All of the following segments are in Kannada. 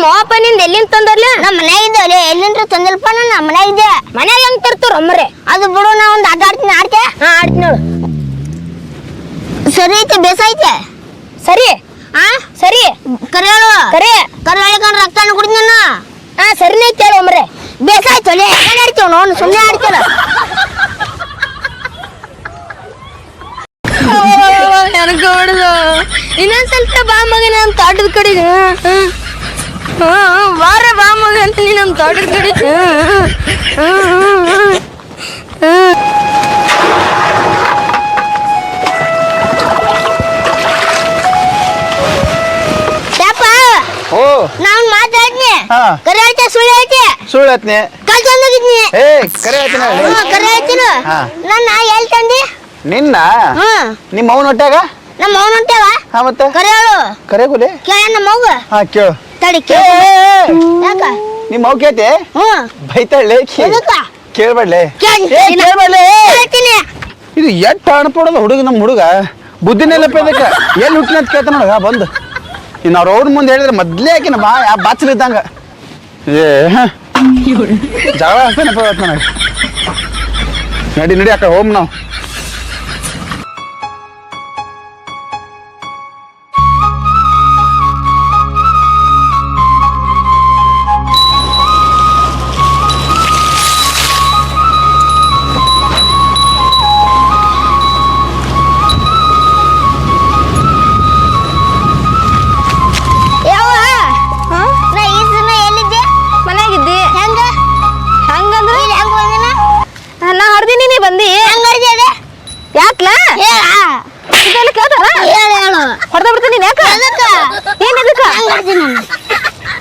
ನಿಮ್ಮ ಅಪ್ಪ ನಿಂದ ಎಲ್ಲಿಂದ ತಂದರ್ಲ? ನಮ್ಮ ಮನ್ಯಾಗ ಇದ್ದಾವಲೆ ಎಲ್ಲಿಂದ್ರ ತಂದಲ್ಪ ನಮ್ಮ ಮನ್ಯಾಗ ಇದೆ ಮನ್ಯಾಗ ಹೆಂಗ್ ತರ್ತಾರ ಅಮ್ಮರೆ ಅದು ಬಿಡು ನಾ ಒಂದು ಆಟ ಆಡ್ತೀನಿ ಆಡ್ತೆ ಹಾ ಆಡ್ತೀನಿ ನೋಡು. ಸರಿ ಐತೆ ಬೇಸ ಐತೆ? ಸರಿ. ಆ? ಸರಿ. ಕರೆ ಹೇಳು. ಕರೆ. ಕರೆ ಹೇಳಿಕೊಂಡು ರಕ್ತನ ಕುಡಿದ್ನ ಹಾ ಸರಿನೇ ಐತೆ ಹೇಳು ಅಮ್ಮರೆ ಬೇಸ ಆಯ್ತು ಒಲೆ ಸುಮ್ಮನೆ ಆಡ್ತೀವ ನೋಡು ಸುಮ್ಮನೆ ಆಡ್ತೀರ ಮಗನ ಇನ್ನೊಂದ್ ಸ್ವಲ್ಪ ಬಾ ಮಗ ಬಾರ ಬಾ ಮಗ ಅಂತ ನಮ್ಮ ತೋಟದ ಕಡೆ. ನಾನು ಮಾತಾಡ್ನಿ. ಕರೆ ಹೇಳ್ತೆ ಸುಳ್ಳು ಸುಳ್ಳು ಹೇಳ್ತೀನಿ ಕಲ್ ತಂದೋಗಿದ್ನಿ ಏ ಕರೆ ಹ್ಞೂ ಕರೆ ಹಾ. ನನ್ನ ಎಲ್ಲಿ ತಂದಿ? ನಿನ್ನ? ನಿಮ್ಮ ಅವನ ನಮ್ಮ ಅವನು ಹಾ ಮತ್ತೆ? ಕರೆ ಹೇಳು. ಕರೆ ಗುಲಿ ಕೇಳ ನಮ್ಮ ಹಾ ಕೇಳು. ತಡಿ ಯಾಕ? ನಿಮ್ಮ ಅವ್ ಕೇತಿ ಹ್ಮ್ ಬೈತಾಳೆ ಎದಕ್ಕ ಕೇಳ್ಬೇಡ್ಲೆ. ಕೇಳ್- ಏ ಕೇಳ್ಬೇಡ್ಲೆ. ಹೇಳ್ತೀನಿ ಇದು ಎಟ್ಟು ಅನ್ಪಡೋದು ಹುಡುಗ ನಮ್ಮ ಹುಡುಗ? ಬುದ್ಧಿನೆಲ್ಲ ಇದಕ್ಕೆ. ಎಲ್ಲಿ ಹುಟ್ಟಿನ ಅಂತ ಕೇಳ್ತಾನ ನೋಡ ಬಂದು. ಇನ್ನು ಅವ್ರ ಅವ್ರ ಮುಂದೆ ಹೇಳಿದ್ರೆ ಮೊದ್ಲೇ ಆಕಿನ ಬಾ ಯಾ ಬಾಚಲಿದ್ದಂಗ ಏ ಹ. ಜಗಳ ಆಗ್ತಾನಪ್ಪ ಇವತ್ತು ನನಗೆ ನಡಿ ನಡಿ ಅಕ್ಕ ಹೋಮ್ ನಾವು.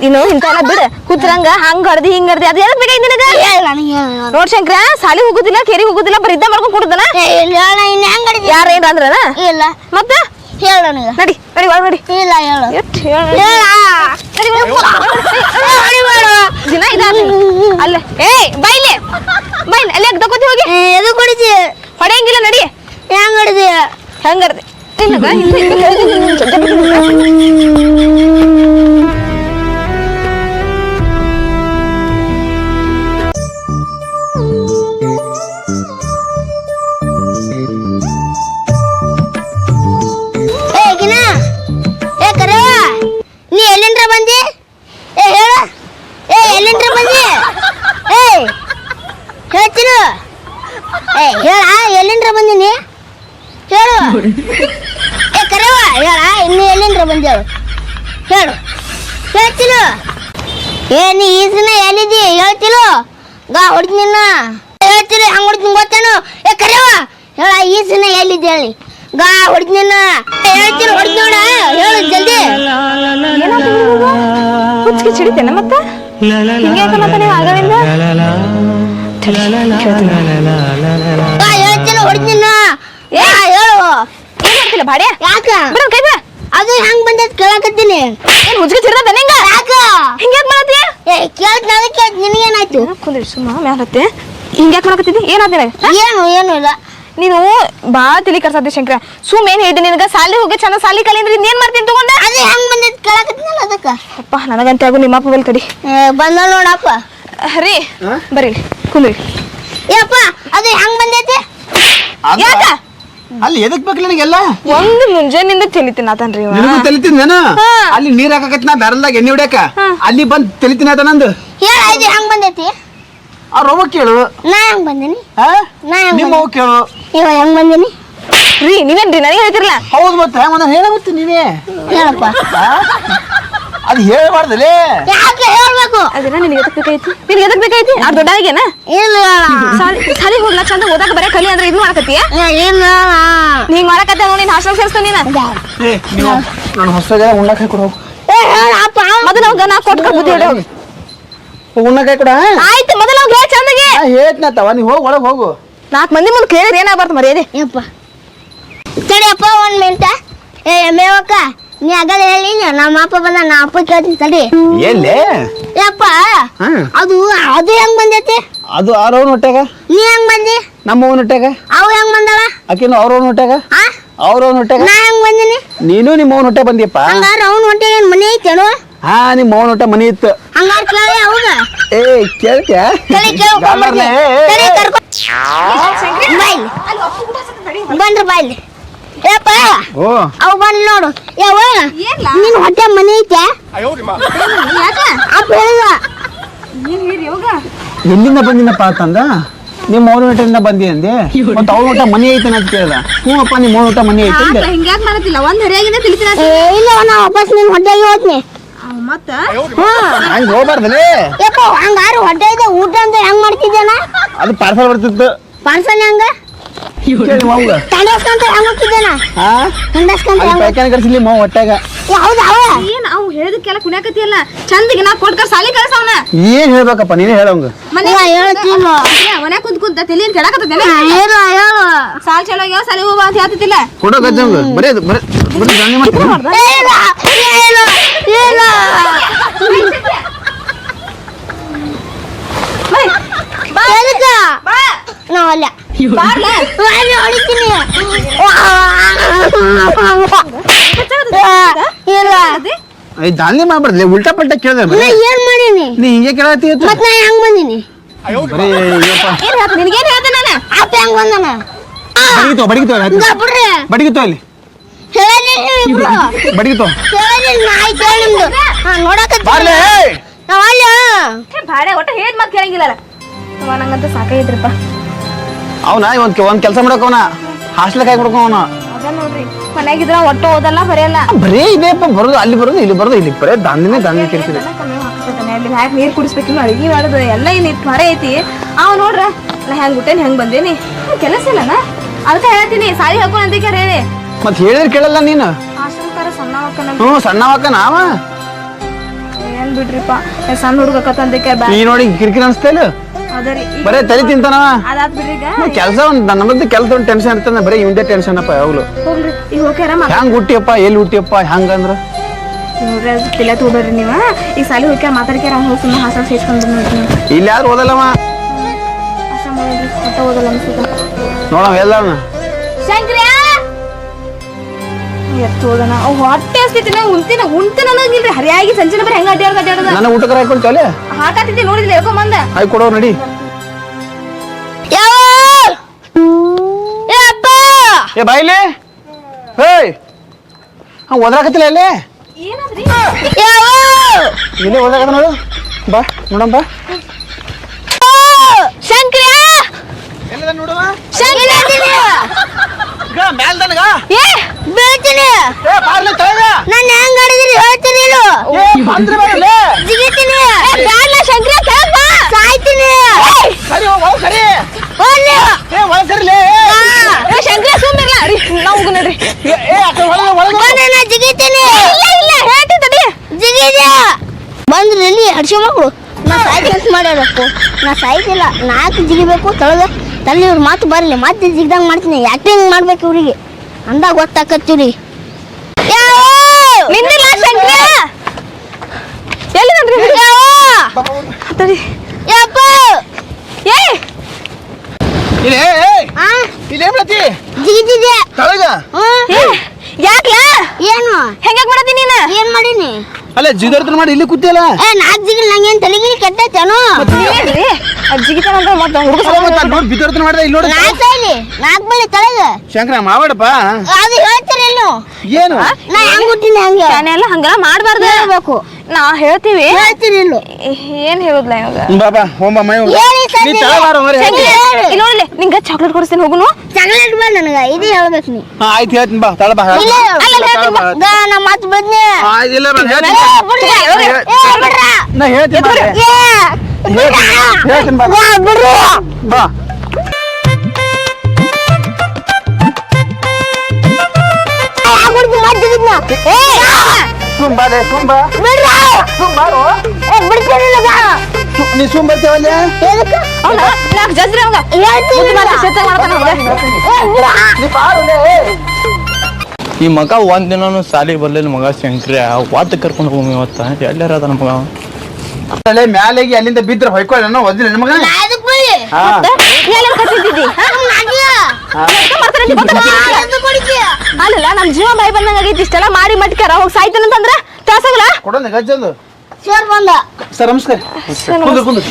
ನೀನ್ ಇಂತೆಲ್ಲ ಬಿಡ. ಕುತ್ರಂಗ ಹಂಗ ಹರ್ದಿ ಹಿಂಗ ಹರ್ದಿ ಅದು ಎದಕ್ ಬೇಕಾಗಿ ನಿನಗ? ನೋಡ್ ಶಂಕರ ಸಾಲಿ ಹೋಗುದಿಲ್ಲ ಕೆರಿ ಹೋಗುದಿಲ್ಲ ಬರೀ ಇದ್ದ ಮಾಡ್ಕೊಂಡ್ ಕೊಡುದನ ಯಾರ ಏನ್ ಅಂದ್ರನ? ಇಲ್ಲ. ಮತ್ತ? ಹೇಳ ನಡಿ ನಡಿ ಒಳಗ್ ನಡಿ. ಇಲ್ಲ ಹೇಳು. ದಿನ ಇದ ಅಲ್ಲ. ಏಯ್ ಬೈಲೆ. ಬೈಲ್. ಅಲ್ಲೇ ತಗೋತಿ ಹೋಗಿ? ಎದು ಕುಡಿತಿ ಹೊಡೆಯಂಗಿಲ್ಲ ನಡಿ. ಹೆಂಗ್ ಎಲ್ಲಿಂದ್ರ ಬಂದಿ? ಏ ಹೇಳ್ತಿರು. ಏ ಹೇಳ ಎಲ್ಲಿಂದ್ರ ಬಂದಿನಿ ಹೇಳು ಏ ಕರವ ಹೇಳ ಇನ್ನು ಎಲ್ಲಿಂದ್ರ ಬಂದಿ ಹೇಳು ಹೇಳು ಹೇಳ್ತಿರು ಏ ನೀ ಈ ದಿನ ಎಲ್ಲಿದ್ದಿ ಹೇಳ್ತಿರು ಗಾ ಹೊಡ್ದು ನಿನ್ನ ಹೇಳ್ತಿರು ಹಂಗ್ ಹೊಡ್ತೀನಿ ಗೊತ್ತೇನು ಏ ಕರವ ಹೇಳ ಈ ದಿನ ಎಲ್ಲಿದ್ದಿ ಹೇಳಿ ಗಾ ಹೊಡ್ದು ನಿನ್ನ ಹೇಳ್ತಿರು ಹೊಡ್ದು ನೋಡ ಹೇಳು ಜಲ್ದಿ ಹುಚ್ಚಿಗೆ ಚಿಡಿತೇನ ಮತ್ತ ಹಿಂಗೆ ಯಾಕಲ್ಲತ್ತಾನೆ ಆಗಲಿಂದ ಗಾ ಹೇಳ್ತಿರು ಹೊಡ್ದು ನಿನ್ನ ಏ ಹೇಳು. ಏನ್ ಮಾಡ್ತಿಲ್ಲ ಬಾಡ್ಯ? ಯಾಕ? ಬಿಡ ಕೈ ಬಿಡ. ಅದು ಹೆಂಗ್ ಬಂದದ್ ಕೇಳಕತ್ತೀನಿ. ಏನ್ ಹುಚ್ಚಿಗೆ ಚಿಡದ ನಿಂಗ? ಯಾಕ? ಹಿಂಗೆ ಯಾಕೆ ಮಾಡತ್ತಿ ಏ ಕೇಳ್ತ ನಾನು ಕೇಳ್ತ ನಿನಗೇನಾಯ್ತು ಕುಂದ್ರಿ ಸುಮ್ಮ ಮ್ಯಾಲ ಹತ್ತೆ ಹಿಂಗೆ ಯಾಕೆ ಮಾಡಕತ್ತಿದ್ದಿ ಏನಾದ ಏನು ಏನು ಇಲ್ಲ. ನೀನು ಬಾಳ ತಿಳಿ ಕರ್ಸತ್ತಿ ಶಂಕರ. ಸುಮ್ ಏನ್ ಹೇಳಿ ನಿನಗ? ಸಾಲಿ ಹೋಗಿ ಚಂದ ಸಾಲಿ ಕಲಿಂದ್ರೆ ಏನ್ ಮಾಡ್ತೀನಿ ತಗೊಂಡ? ಅದು ಹೆಂಗ್ ಬಂದದ್ ಕೇಳಕತ್ತೀನಲ್ಲ ಅದಕ್ಕ? ಅಪ್ಪ ನನಗಂತ ಆಗು ನಿಮ್ಮ ಅಪ್ಪ ಬಲ್ ಕಡಿ ಏ, ಬಂದ ನೋಡಪ್ಪ. ರೀ ಬರೀ ಕುಂದ್ರಿ. ಯಪ್ಪ ಅದು ಹೆಂಗ್ ಬಂದೈತಿ? ಯಾಕ? ಅಲ್ಲಿ ಎದಕ್ ಬೇಕು ನನಗೆಲ್ಲ? ಒಂದು ಮುಂಜಾನಿಂದ ತಿಳಿತೀನಿ ಆತನ್ರಿ ಇವ. ನಿನಗೂ ತಲಿತೀನಿ ನಾನು ಹಾ. ಅಲ್ಲಿ ನೀರ್ ಹಾಕಕತ್ತಿ ನಾ ಬ್ಯಾರಲ್ದಾಗ ಎಣ್ಣೆ ಹೊಡ್ಯಾಕ. ಅಲ್ಲಿ ಬಂದ್ ತಲಿತೀನಿ ಆತ ನಂದು. ಹೇಳ ಹೆಂಗ್ ಬಂದೈತಿ? ಆ ಕೇಳು. ನಾ ಹೆಂಗ್ ಬಂದಿನಿ. ಆ? ನಾ ಹೆಂಗ್ ನಿಮ್ಮ ಅವ್ವ ಕೇಳು. ಇವ ಹೆಂಗ್ ಬಂದಿನಿ? ರೀ ನೀವೇನ್ರಿ ನನಗೆ ಹೇಳ್ತಿರಲ್ಲ ಹೌದು ಮತ್ತೆ ಹೇಳ ಮತ್ತೆ ನೀವೇ? ಹೇಳಪ್ಪ? ಅದು ಹೇಳ್ಬಾರ್ದಲೇ? ಯಾಕೆ ಹೇಳ್ಬೇಕು? ಅದನ್ನ ನಿನಗೆ ಎದಕ್ ಬೇಕಾಯ್ತಿ? ನಿನಗೆ ಎದಕ್ ಬೇಕಾಯ್ತಿ? ಆ ದೊಡ್ಡಾಗೇನ ಇಲ್ಲ. ಸಾಲಿ ಸಾಲಿ ಹೋಗ್ಲಾ ಚಂದ ಓದಾಕ ಬರೇ ಕಲಿ ಅಂದ್ರೆ ಇದು ಮಾಡಕತ್ತೀಯ? ಇಲ್ಲ. ನೀ ಹಿಂಗ್ ಮಾಡಕತ್ತೆ ನೋಡಿ ನೀನ್ ಹಾಸ್ಟೆಲ್ ಸೇರ್ಸ್ತು ನೀನ. ಏ ನೀವು ನಾನು ಹೊಸಗ ಉಣ್ಣಾಕ ಕೊಡು ಹೋಗು ಏ ಹೇಳಪ್ಪ ಮೊದಲ ಹೋಗ ನಾ ಕೊಟ್ಟ ಬುದ್ಧಿ ಹೇಳಿ. ಹೋಗಿ ಉಣ್ಣಾಕ ಕೊಡ ಆಯ್ತು ಮೊದಲ ಹೋಗಿ ಚಂದಗೆ. ಹೇಳ್ತನತ್ತವ ನೀ ಹೋಗಿ ಒಳಗೆ ಹೋಗು. ನಾಲ್ಕು ಮಂದಿ ಮುಂದೆ ಕೇಳಿದ್ರೆ ಏನಾಗ್ಬಾರ್ದು ಮರ್ಯಾದೆ? ಯಪ್ಪ ತಡಿಯಪ್ಪ ಒಂದ್ ಮಿನಿಟ. ಏ ಮೇವಕ್ಕ ನೀ ಆಗಲ್ಲ ಹೇಳಿ ನಮ್ಮ ಅಪ್ಪ ಬಂದ ನಾ ಅಪ್ಪ ಕೇಳ್ತೀನಿ ತಡಿ. ಎಲ್ಲಿ? ಯಪ್ಪ ಹಾ. ಅದು ಅದು ಹೆಂಗ್ ಬಂದೈತಿ? ಅದು ಅವ್ರವ್ನ ಹೊಟ್ಟೆಗ ನೀ ಹೆಂಗ್ ಬಂದಿ? ನಮ್ಮ ಅವ್ನ ಹೊಟ್ಯಾಗ? ಅವು ಹೆಂಗ್ ಬಂದವ ಆಕಿನ ಅವ್ರವ್ನ ಹೊಟ್ಟೆಗ ಆ? ಅವ್ರವ್ನ ಹೊಟ್ಟೆಗ ನಾ ಹೆಂಗ್ ಬಂದಿನಿ? ನೀನು ನಿಮ್ಮ ಅವ್ನ ಹೊಟ್ಟೆ ಬಂದಿಯಪ್ಪ? ಹಂಗಾರ ಅವ್ನ ಹೊಟ್ಟೆ ಏನ್ ಮನೆ ಐತೇನು? ಹಾ ನಿಮ್ಮ ಹೊಟ್ಟೆ ಮನಿ ಇತ್ತು. ಹಂಗಾರ ಕೇಳಿ ಅವಾಗ. ಏ ಕೇಳ್ತ್ಯಾ ತಲೆ ಕೇಳ್ಕೊಂಡ್ಬರ್ತೀನಿ ತಲೆ ಕರ್ಕೊ ಬಾಯ್ಲಿ ಬಂದ್ರ ಬಾಯ್ಲಿ ಓ. ಅವ್ ಬಂದ್ ನೋಡು. ಯಾವ ನಿನ್ ಹೊಟ್ಟೆ ಮನೆ ಐತೆ ಎಲ್ಲಿಂದ ಬಂದಿನಪ್ಪ ಅಂತಂದ? ನಿಮ್ಮ ಮೂರು ಊಟದಿಂದ ಬಂದಿ ಅಂದೆ. ಮತ್ತೆ ಅವ್ರ ಊಟ ಮನೆ ಐತೆ ಅಂತ ಕೇಳ್ದ. ಹ್ಞೂ ಅಪ್ಪ ನಿಮ್ಮ ಮೂರು ಊಟ ಮನೆ ಐತೆ ಅಂದೆ. ಹಿಂಗ್ಯಾಕ್ ಮಾಡತ್ತಿಲ್ಲ? ಒಂದ್ ಹರಿಯಾಗಿಂದ ತಿಳಿಸಿನ ಏ, ಇಲ್ಲ ನಾ ವಾಪಸ್ ನಿನ್ ಹೊಟ್ಟೆಗೆ ಹೋಗ್ತೀನಿ ಮತ್ತ? ಹ್ಮ್. ಹಂಗೆ ಹೋಗ್ಬಾರ್ದಲೇ. ಯಪ್ಪ ಹಂಗಾರ ಹೊಟ್ಟೆ ಇದೆ ಊಟ ಅಂತ ಹೆಂಗ್ ಮಾಡ್ತಿದ್ದೇನ ಅದು ಪಾರ್ಸಲ್ ಬರ್ತಿತ್ತು. ಪಾರ್ಸಲ್ ಹೆಂಗ? ಕರ್ಸಿಲಿ ಮಾವು ಅವ? ಏನ್ ಅವ್ ಹೇಳಿದಕ್ಕೆಲ್ಲ ಕುಣ್ಯಾಕತಿಯಲ್ಲ ಚಂದಿಗೆ ನಾ ಕೊಟ್ಕರ್ ಸಾಲಿ ಕಳ್ಸವನ ಏನ್ ಹೇಳ್ಬೇಕಪ್ಪ ನೀನೇ ಹೇಳಂಗ ಮನೆ ಕುಂತ ಕುಂತ ತಲೆ ಏನ್ ಕೆಡಕತ್ತೇನೆ ಸಾಲ್ ಚಲೋ ಆಗ್ಯಾವ ಸಾಲಿ ಹೋಗ ಅಂತ ಹೇಳ್ತಿದ್ದಿಲ್ಲ? ಕೊಡೋ ಗಜ್ಜಂಗ ಬರೀ ಅದು ಬರೀ ಬರೀ ದಂಗೆ ಮಾಡ್ತೀನಿ ಹೇಳು ದಾಂಧಿ ಮಾಡ್ಬಾರ್ದು. ಉಲ್ಟಾ ಪಲ್ಟಾ ಕೇಳ್ದೆ ನಾ ಬರೀ ಏನ್ ಮಾಡೀನಿ? ನೀ ಹಿಂಗೆ ಕೇಳತ್ತಿ ಮತ್ ನಾ ಹೆಂಗ್ ಬಂದಿನಿ? ನಿನಗೇನ್ ಹೇಳ್ದೆ ನಾನು? ಅಪ್ಪ ಹೆಂಗ್ ಬಂದನ? ಅಲ್ಲಿ. ಭಾಡೆ ಒಟ್ಟ ಹೇಳಿದ್ ಮಾತ್ ಕೇಳಂಗಿಲ್ಲ ನಂಗಂತ ಸಾಕಾಗಿದ್ರಪ್ಪ. ಅವನ ಇವನ್ ಒಂದ್ ಕೆಲಸ ಮಾಡಕವನ ಹಾಸ್ಟೆಲ್ ಕಾಯಿ ಕೊಡ್ಕೋವನ ಅದ ನೋಡ್ರಿ ಮನ್ಯಾಗಿದ್ರ ಒಟ್ಟ ಓದಲ್ಲ ಬರೆಯಲ್ಲ. ಬರೀ ಇದೆಪ್ಪ ಬರೋದು ಅಲ್ಲಿ ಬರೋದು ಇಲ್ಲಿ ಬರೋದು ಇಲ್ಲಿ ಬರೇ ದಾಂಧಿನೇ ದಾಂಧಿ ಕೇಳ್ತಿದೆ. ಅಲ್ಲಿ ಹ್ಯಾಕ್ ನೀರ್ ಕುಡಿಸ್ಬೇಕು ಅಡಿಗೆ ಮಾಡೋದು ಎಲ್ಲ ಏನ್ ಇಟ್ಟು ಹೊರೆ ಐತಿ. ಅವ ನೋಡ್ರ ನಾ ಹೆಂಗ್ ಬಿಟ್ಟೇನಿ ಹೆಂಗ್ ಬಂದೇನಿ. ಕೆಲಸ ಇಲ್ಲನ? ಅದಕ್ಕೆ ಹೇಳ್ತೀನಿ ಸಾರಿ ಹಾಕೊಂಡ್ ಅಂತ ಹೇಳಿ ಮತ್ ಹೇಳಿದ್ರೆ ಕೇಳಲ್ಲ ನೀನು. ಆಶ್ರಮಕಾರ ಸಣ್ಣ ಮಕ್ಕನ ಹ್ಞೂ ಸಣ್ಣವಕ್ಕ ನಾವ ಏನ್ ಬಿಡ್ರಿಪ್ಪ ಸಣ್ಣ ಹುಡುಗ ಬ್ಯಾ ನೀ ನೋಡಿ ಕಿರಿಕಿರಿ ಅನ್ಸ್ತಾ ಇಲ್ಲ? ಬರೇ ತಲೆ ತಿಂತಾನ ಅದಾತ್ ಬಿಡ್ರಿ ಈಗ. ಕೆಲಸ ಒಂದ್ ನನ್ನ ಬಗ್ಗೆ ಕೆಲಸ ಒಂದು ಟೆನ್ಷನ್ ಇರ್ತದೆ ಬರೇ ಇವಂದೇ ಟೆನ್ಷನ್ ಅಪ್ಪ ಯಾವಾಗ್ಲು. ಹೆಂಗ್ ಹುಟ್ಟಿಯಪ್ಪ ಎಲ್ಲಿ ಹುಟ್ಟಿಯಪ್ಪ ಅದು ತಿಲ್ಲ ತಗೋಬೇಡ್ರಿ ನೀವ. ಈಗ ಸಾಲಿ ಹೋಗ್ಯಾರ ಮಾತಾಡ್ಕ್ಯಾರ ಅವ್ನು ಹೋಗಿ ಸುಮ್ಮನೆ ಹಾಸಲ್ ಸೇರ್ಕೊಂಡು ಇಲ್ಲಿ ಯಾರು ಓದಲ್ಲವ? ನೋಡವ ಎಲ್ಲ ಶಂಕ್ರಿಯ! ಎತ್ತು ಹೋದನ ಅವ್ ಹೊಟ್ಟೆ ಉಂತಿನ ಉಂತಿನ ಅನ್ನಂಗಿಲ್ರಿ ಹರಿಯಾಗಿ ಸಂಚಿನ ಬರೀ ಹೆಂಗ ಅಡ್ಡಾಡ್ದ ಅಡ್ಡಾಡ್ದ ನನ್ನ ಊಟಕ್ಕೆ ಹಾಕೊಳ್ತೇವಲೆ ಹಾಕಾತಿದ್ದೆ ನೋಡಿದ್ಲಿ ಹೇಳ್ಕೊಂಡ್ ಬಂದ. ಹಾಕಿ ಕೊಡೋ ನಡಿ. ಏ ಬಾಯ್ಲಿ ಹೇಯ್! ಹಾ ಓದ್ರಾಕತ್ತಿಲ್ಲ ಅಲ್ಲೇ? ಏನಾದ್ರಿ? ಇಲ್ಲೇ ಓದ್ರಾಕತ್ತ ನೋಡು. ಬಾ ನೋಡಮ್ ಬಾ. ಶಂಕರ ಎಲ್ಲದ ನೋಡುವ ಶಂಕರ ಮ್ಯಾಲ್ದನಗ? ಏ ತಳಗ. ನನ್ನ ಹೆಂಗ್ ಆಡಿದ್ರಿ ಜಿಗಿತೀನಿ. ಬ್ಯಾಡ್ಲ ಶಂಕರ ಕೆಳಗ್ ಬಾ. ಸಾಯ್ತೀನಿ. ಸರಿ ಹೋಗ್ ಹೋಗ್ ಸರಿ. ಹೋಗ್ಲಿ. ಏ ಒಳಗ್ ಸರಿಲೇ. ಏ ಶಂಕರ ಸುಮ್ಮಿರ್ಲ ಅಡಿ ನಾವು ನೋಡ್ರಿ ಏ ಏ ಆ ಕಡೆ ಒಳಗೆ ಒಳಗೆ ಬಾ ನಾನು ಜಿಗಿತೀನಿ. ಇಲ್ಲ ಇಲ್ಲ ಹೇಳ್ತೀನಿ ತಡಿ. ಜಿಗಿದೆ. ಬಂದ್ರಿ ಇಲ್ಲಿ ಹಡ್ಸಿ ಮಕ್ಕಳು ನಾ ಸಾಯ್ ಕೆಲಸ ಮಾಡ್ಯಾರಪ್ಪ. ನಾ ಸಾಯ್ತಿಲ್ಲ. ನಾಲ್ಕು ಜಿಗಿಬೇಕು? ತಳಗ. ತಲೆ ಇವ್ರ ಮಾತು ಬರಲಿ. ಮತ್ತೆ ಜಿಗ್ದಂಗ್ ಮಾಡ್ತೀನಿ. ಆಕ್ಟಿಂಗ್ ಮಾಡ್ಬೇಕು ಇವ್ರಿಗೆ? ಅಂದಾಗ ಗೊತ್ತಾಕತ್ತೀರಿ ನಿಂದಿಲ್ಲ ಶಂಕರ? ಎಲ್ಲಿದನ್ರಿ ತಡಿ. ಯಪ್ಪ ಏ! ಇಲ್ಲಿ ಆ? ಇಲ್ಲಿ ಜಿಗಿದಿದೆ ತಳಗ ಯಾಕ್ಲ? ಏನು? ಹೆಂಗ್ಯಾಕ್ ಮಾಡತ್ತಿ ನೀನು? ಏನ್ ಮಾಡೀನಿ? ಅಲ್ಲ ಜಿಗರ್ತನ ಮಾಡಿ ಇಲ್ಲಿ ಕೂತಿಯಲ್ಲ? ಏ ನಾಲ್ಕು ಜಿಗಿಲ್ ನಂಗೇನ್ ತಲೆಗಿರಿ ಕೆಟ್ಟೈತೇನು ಜಿಗಿತಾನಂದ್ರೆ ಮತ್ತೆ ಹುಡುಗ ನೋಡಿ ಬಿದರ್ತನ ಮಾಡಿದ ಇಲ್ಲಿ ನೋಡು. ನಾಲ್ಕು ಸೈಲಿ ನಾಲ್ಕು ಬಳಿ ತಳಗ. ಶಂಕರ ಮಾವಾಡಪ್ಪ? ಅದು ಹೇಳ್ತೀರಿ ಇಲ್ಲೋ ಏನು? ನಾ ಹೆಂಗ್ ಹುಟ್ಟಿನಿ ಹಂಗೆ? ಎಲ್ಲ ಹಂಗೆಲ್ಲ ಮಾಡಬಾರ್ದು. ಹೇಳ್ಬೇಕು. ನಾ ಹೇಳ್ತೀವಿ. ಹೇಳ್ತೀನಿ ಇಲ್ಲೋ. ಏನ್ ಹೇಳುದ್ಲ ಇವಾಗ? ಬಾಬಾ ಹೋಮ ಮೈ. ಹೇಳಿ ನೀ ತಳ ಬಾರೋ ಮರೆ ಸಂಜೆ ಹೇಳಿ. ಇಲ್ಲಿ ನಿಂಗೆ ಚಾಕ್ಲೇಟ್ ಕೊಡಿಸ್ತೀನಿ ಹೋಗುನು? ಚಾಕ್ಲೇಟ್ ಬಾ ನನಗ ಇದು ಹೇಳ್ಬೇಕು ನೀ. ಹಾ ಆಯ್ತು ಹೇಳ್ತೀನಿ ಬಾ ತಳ ಬಾ ಇಲ್ಲ ನಾ ಮಾತು ಬಂದ್ನಿ ಇಲ್ಲ ಬಾ, ಹೇಳ್ತೀನಿ. ನಾ ಹೇಳ್ತೀನಿ ಬಾ. ಹೇಳ್ತೀನಿ. ಬಾ ಬಿಡ್ರಿ. ಬಾ. ಆಗ್ಬಿಡ್ತು, ಮತ್ತೆ. ಏ, ನೀ ಸುಮ್ ಬರ್ತೀವಲ್ಲ ನಾಲ್ಕು ಜಜ್ರಿ ಅವಂಗ ಈ ಮಗ ಒಂದ್ ದಿನ ಸಾಲಿಗೆ ಬರ್ಲಿಲ್ಲ ಮಗ ಶಂಕ್ರಿ ವಾತ ಕರ್ಕೊಂಡು ಹೋಗಿ ಇವತ್ತ ಎಲ್ಲಾರ ಅದ ಮಗ? ಅಲ್ಲೇ ಮ್ಯಾಲೆಗೆ ಅಲ್ಲಿಂದ ಬಿದ್ರೆ ಹೊಯ್ಕೊಳ್ಳ ನಾನು ಒದ್ದಿಲ್ಲ ನಿಮಗ? ಹಾ. ಅಲ್ಲಲ್ಲ ನಮ್ ಜೀವ ಬಾಯಿ ಬಂದಂಗ ಆಗೈತಿ ಇಷ್ಟೆಲ್ಲ ಮಾಡಿ ಮಟ್ಕ್ಯಾರ. ಹೋಗಿ ಸಾಯ್ತಾನಂತಂದ್ರ ತ್ರಾಸಾಗಲ್ಲ ಕೊಡೋಣ ಗಜ್ಜಂದು. ಸರ್ ಬಂದ. ಸರ್ ನಮಸ್ಕಾರ ಕುಂದ್ರ ಕುಂದ್ರ.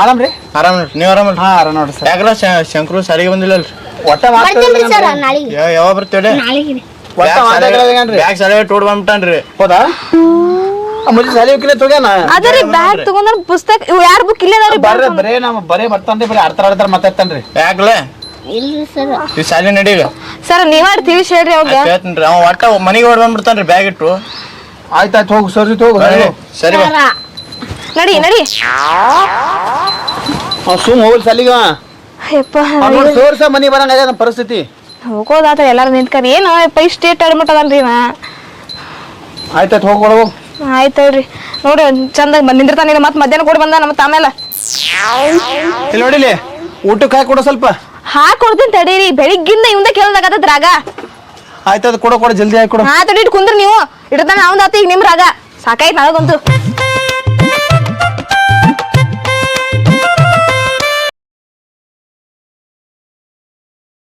ಆರಾಮ್ ರೀ ಆರಾಮ್ ನೋಡ್ರಿ. ನೀವ್ ಹಾ ಆರಾಮ್ ನೋಡ್ರಿ ಸರ್. ಶಂಕರು ಸಾಲಿಗೆ ಬಂದಿಲ್ಲ ಒಟ್ಟ ಬರ್ತೀನಿ ಸರ್ ನಾಳೆಗೆ. ಯಾವ ಯಾವಾಗ ಬರ್ತೀವಿ ನಾಳೆಗೆ. ಒಟ್ಟ ಮಾತಾಡೋದೇನ್ರಿ ಬ್ಯಾಗ್ ಸಾಲಿಗೆ ಟೋಡ್ ಬಂದ್ಬಿಟ್ಟಾನ್ರಿ. ಹೌದಾ? ಆ ಮುಂಚೆ ಸಾಲಿ ಹೋಗಿಲ್ಲ ತೊಗ್ಯಾನ? ಅದ್ರಿ ಬ್ಯಾಗ್ ತಗೊಂಡ್ರ ಪುಸ್ತಕ ಇವ್ ಯಾರ ಬುಕ್ ಇಲ್ಲ ಬರ್ರಿ ಬರೇ ನಮ್ಮ ಬರೇ ಬರ್ತಾನ್ರಿ ಬರೀ ಅರ್ಥ ಆಡ್ತಾರ ಮಾತಾಡ್ತಾನ್ರಿ. ಯಾಕಲೆ ಇಲ್ರಿ ಸರ್? ಈ ಸಾಲಿ ನಡೀಗ ಸರ್ ನೀವಾಡ್ ತಿಳಿಸಿ ಹೇಳ್ರಿ ಅವಾಗ ಹೇಳ್ತೀನಿ ಅವ ಒಟ್ಟ ಮನೆಗೆ ಹೊಡ್ ಬಂದ್ಬಿಡ್ತಾನ್ರಿ ಬ್ಯಾಗ್ ಇಟ್ಟು. ಆಯ್ತಾಯ್ತು ಹೋಗು ಸರಿ ಹೋಗು. ಸರಿ ಬಾ. ನಡಿ ನಡಿ. ಸುಮ್ ಹೋಗಿ ಸಲಿಗ ಯಪ್ಪ ನೋಡಿ ತೋರ್ಸ ಮನಿ ಬರಂಗ ಆಗ್ಯದ ನಮ್ಮ ಪರಿಸ್ಥಿತಿ. ಹೋಗೋದಾತ ಎಲ್ಲಾರು ನಿಂತ್ಕರಿ ಏನು ಯಪ್ಪ ಇಷ್ಟು ಸ್ಟೇಟ್ ಅಡ್ಮಿಟ್ ಅದನ್ರಿ ನಾ ಆಯ್ತಾಯ್ತು ಹೋಗಿ ಆಯ್ತು ಹೇಳ್ರಿ. ನೋಡಿ ಚಂದ ಬಂದ್ ನಿಂದಿರ್ತಾನ ಮತ್ತೆ ಮಧ್ಯಾಹ್ನ ಕೂಡ ಬಂದ ನಮ್ಮ ಆಮೇಲೆ ಇಲ್ಲಿ ನೋಡಿಲಿ ಊಟಕ್ಕೆ ಹಾಕಿ ಕೊಡು ಸ್ವಲ್ಪ. ಹಾಕ್ ಕೊಡ್ತೀನಿ ತಡೀರಿ. ಬೆಳಿಗ್ಗಿಂದ ಇವಂದ ಕೇಳದಾಗತ್ತ ರಾಗ. ಆಯ್ತದ ಕೊಡು ಕೊಡು ಜಲ್ದಿ ಹಾಕಿ ಕೊಡು. ಹಾ ತಡಿ ಇಟ್ ಕುಂದ್ರಿ ನೀವು. ಇಡ್ತಾನ ಅವಂದ ಆತ ಈಗ ನಿಮ್ ರಾಗ. ಸಾಕಾಯ್ತು ನನಗಂತೂ